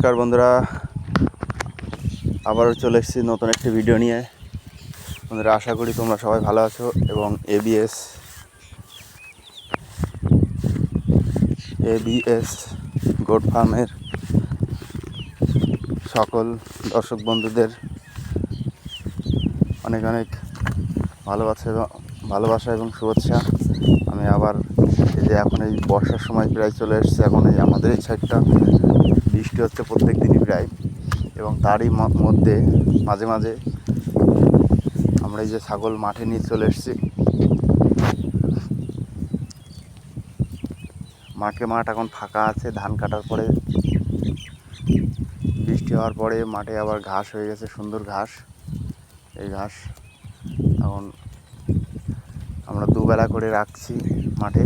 নমস্কার বন্ধুরা। আবারও চলে এসেছি নতুন একটি ভিডিও নিয়ে। বন্ধুরা, আশা করি তোমরা সবাই ভালো আছো এবং এবিএস এবিএস গোট ফার্মের সকল দর্শক বন্ধুদের অনেক অনেক ভালোবাসা ভালোবাসা এবং শুভেচ্ছা। আমি আবার এই যে এখন এই বর্ষার সময় প্রায় চলে এসেছে, এখন এই আমাদের এই সাইডটা বৃষ্টি হচ্ছে প্রত্যেক দিনই প্রায়। এবং তারই মধ্যে মাঝে মাঝে আমরা এই যে ছাগল মাঠে নিয়ে চলে এসেছি। মাঠে মাঠ এখন ফাঁকা আছে, ধান কাটার পরে বৃষ্টি হওয়ার পরে মাঠে আবার ঘাস হয়ে গেছে, সুন্দর ঘাস। এই ঘাস এখন আমরা দুবেলা করে রাখছি মাঠে।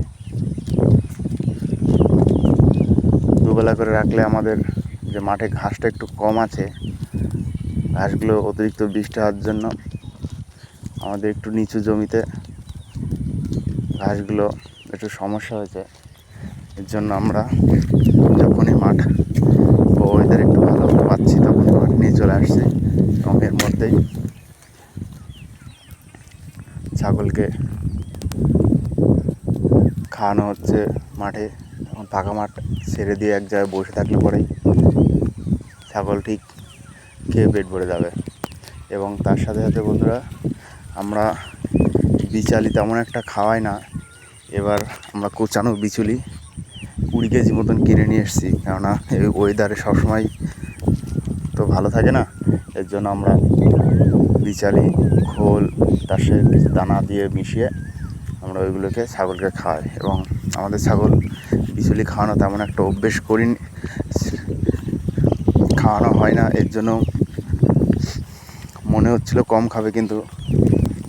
দুবেলা করে রাখলে আমাদের যে মাঠে ঘাসটা একটু কম আছে, ঘাসগুলো অতিরিক্ত বৃষ্টি হওয়ার জন্য আমাদের একটু নিচু জমিতে ঘাসগুলো একটু সমস্যা হয়েছে। এর জন্য আমরা যখনই মাঠ ও ওয়েদার একটু ভালো পাচ্ছি তখন মাঠ নিয়ে চলে আসছি। এবং এর মধ্যেই ছাগলকে খাওয়ানো হচ্ছে মাঠে। এখন ফাঁকা মাঠ ছেড়ে দিয়ে এক জায়গায় বসে থাকলে পরেই ছাগল ঠিক খেয়ে পেট ভরে যাবে। এবং তার সাথে সাথে বন্ধুরা, আমরা বিচালি তেমন একটা খাওয়াই না। এবার আমরা কোচানো বিচুলি কুড়ি কেজি মতন কিনে নিয়ে এসেছি। কেননা এই ওয়েদারে সবসময় তো ভালো থাকে না। এর জন্য আমরা বিচালি, খোল, তার সাথে দানা দিয়ে মিশিয়ে আমরা ওইগুলোকে ছাগলকে খাওয়াই। এবং আমাদের ছাগল বিচুলি খাওয়ানো, তেমন একটা অভ্যেস করিনি খাওয়ানো হয় না, এর জন্য মনে হচ্ছিল কম খাবে, কিন্তু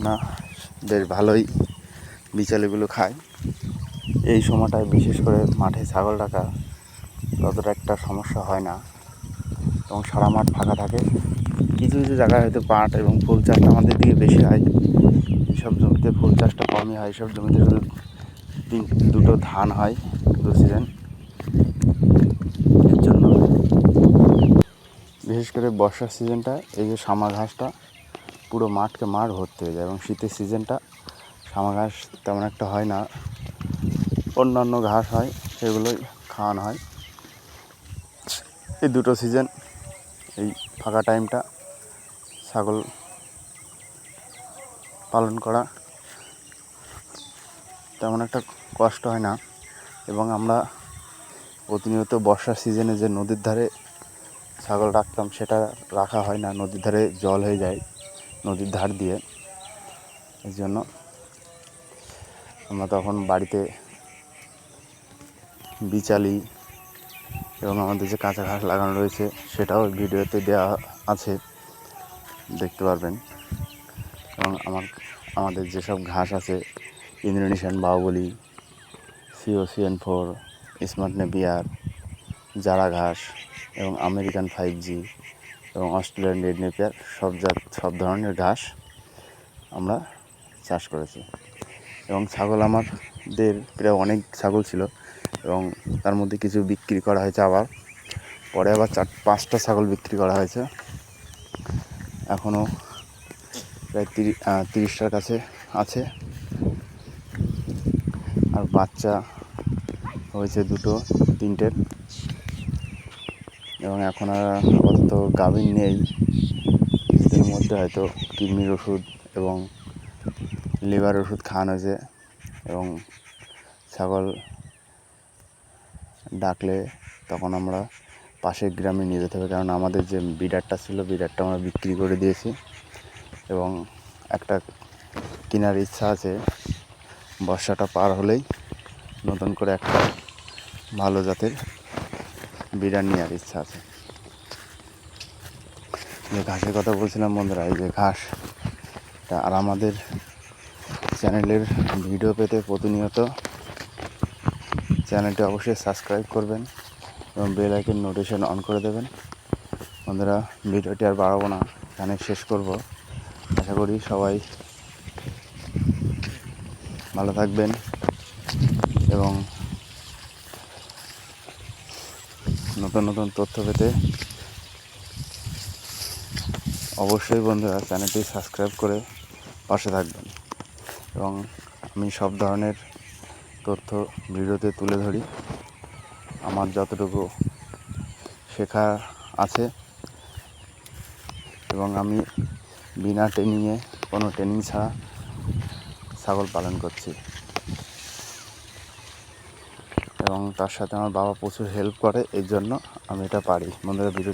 না, বেশ ভালোই বিচালিগুলো খায়। এই সময়টায় বিশেষ করে মাঠে ছাগল রাখা ততটা একটা সমস্যা হয় না। এবং সারা মাঠ ফাঁকা থাকে। কিছু কিছু জায়গায় হয়তো পাট এবং ফুল চাষটা আমাদের দিকে বেশি হয়। এইসব জমিতে ফুল চাষটা কমই হয় এইসব জমিতে শুধু তিন দুটো ধান হয় দু সিজন এর জন্য। বিশেষ করে বর্ষার সিজনটা এই যে সামা ঘাসটা, পুরো মাঠকে মাঠ ভর্তি হয়ে যায়। এবং শীতের সিজনটা সামা ঘাস তেমন একটা হয় না। অন্যান্য ঘাস হয়, সেগুলোই খাওয়ানো হয়। এই দুটো সিজন এই ফাঁকা টাইমটা ছাগল পালন করা, তেমন একটা কষ্ট হয় না। এবং আমরা প্রতিনিয়ত বর্ষার সিজনে যে নদীর ধারে ছাগল রাখতাম, সেটা রাখা হয় না। নদীর ধারে জল হয়ে যায় নদীর ধার দিয়ে। এই জন্য আমরা তখন বাড়িতে বিচালি এবং আমাদের যে কাঁচা ঘাস লাগানো রয়েছে, সেটাও ভিডিওতে দেওয়া আছে। দেখতে পারবেন। এবং আমার, আমাদের যেসব ঘাস আছে, Indonesian Baahubali COCN four smart Napier জারা ঘাস এবং আমেরিকান ফাইভ জি এবং অস্ট্রেলিয়ান রেড নেপিয়ার সব জাত, সব ধরনের ঘাস আমরা চাষ করেছি। এবং ছাগল আমাদের প্রায় অনেক ছাগল ছিল এবং তার মধ্যে কিছু বিক্রি করা হয়েছে আবার। পরে আবার চার, পাঁচটা ছাগল বিক্রি করা হয়েছে। এখনও প্রায় তিরিশ তিরিশটার কাছে আছে। আর বাচ্চা হয়েছে দুটো, তিনটের। এবং এখন আর আপাতত গাভিন নেই। কিছুদিনের মধ্যে হয়তো কিডনির ওষুধ এবং লিভার ওষুধ খাওয়ানো হয়েছে এবং ছাগল ডাকলে তখন আমরা পাশের গ্রামে নিয়ে যেতে হবে, কারণ আমাদের যে বিডারটা ছিল, বিডারটা আমরা বিক্রি করে দিয়েছি। এবং একটা কেনার ইচ্ছা আছে। বর্ষাটা পার হলেই নতুন করে একটা ভালো জাতের বিড়ার নেওয়ার ইচ্ছা আছে। যে ঘাসের কথা বলছিলাম বন্ধুরা, এই যে ঘাস আর আমাদের চ্যানেলের ভিডিও পেতে প্রতিনিয়ত চ্যানেলটি অবশ্যই সাবস্ক্রাইব করবেন এবং বেল আইকন নোটিফিকেশন অন করে দেবেন। বন্ধুরা, ভিডিওটি আর বাড়াবো না এখানে শেষ করব। আশা করি সবাই ভালো থাকবেন এবং নতুন নতুন তথ্য পেতে অবশ্যই বন্ধুরা চ্যানেলটি সাবস্ক্রাইব করে পাশে থাকবেন। এবং আমি সব ধরনের তথ্য ভিডিওতে তুলে ধরি। আমার যতটুকু শেখা আছে। এবং আমি বিনা ট্রেনিংয়ে কোনো ট্রেনিং ছাড়া ছাগল পালন করছি। এবং তার সাথে আমার বাবা প্রচুর হেল্প করে এই জন্য আমি এটা পারি। বন্ধুরা ভিডিও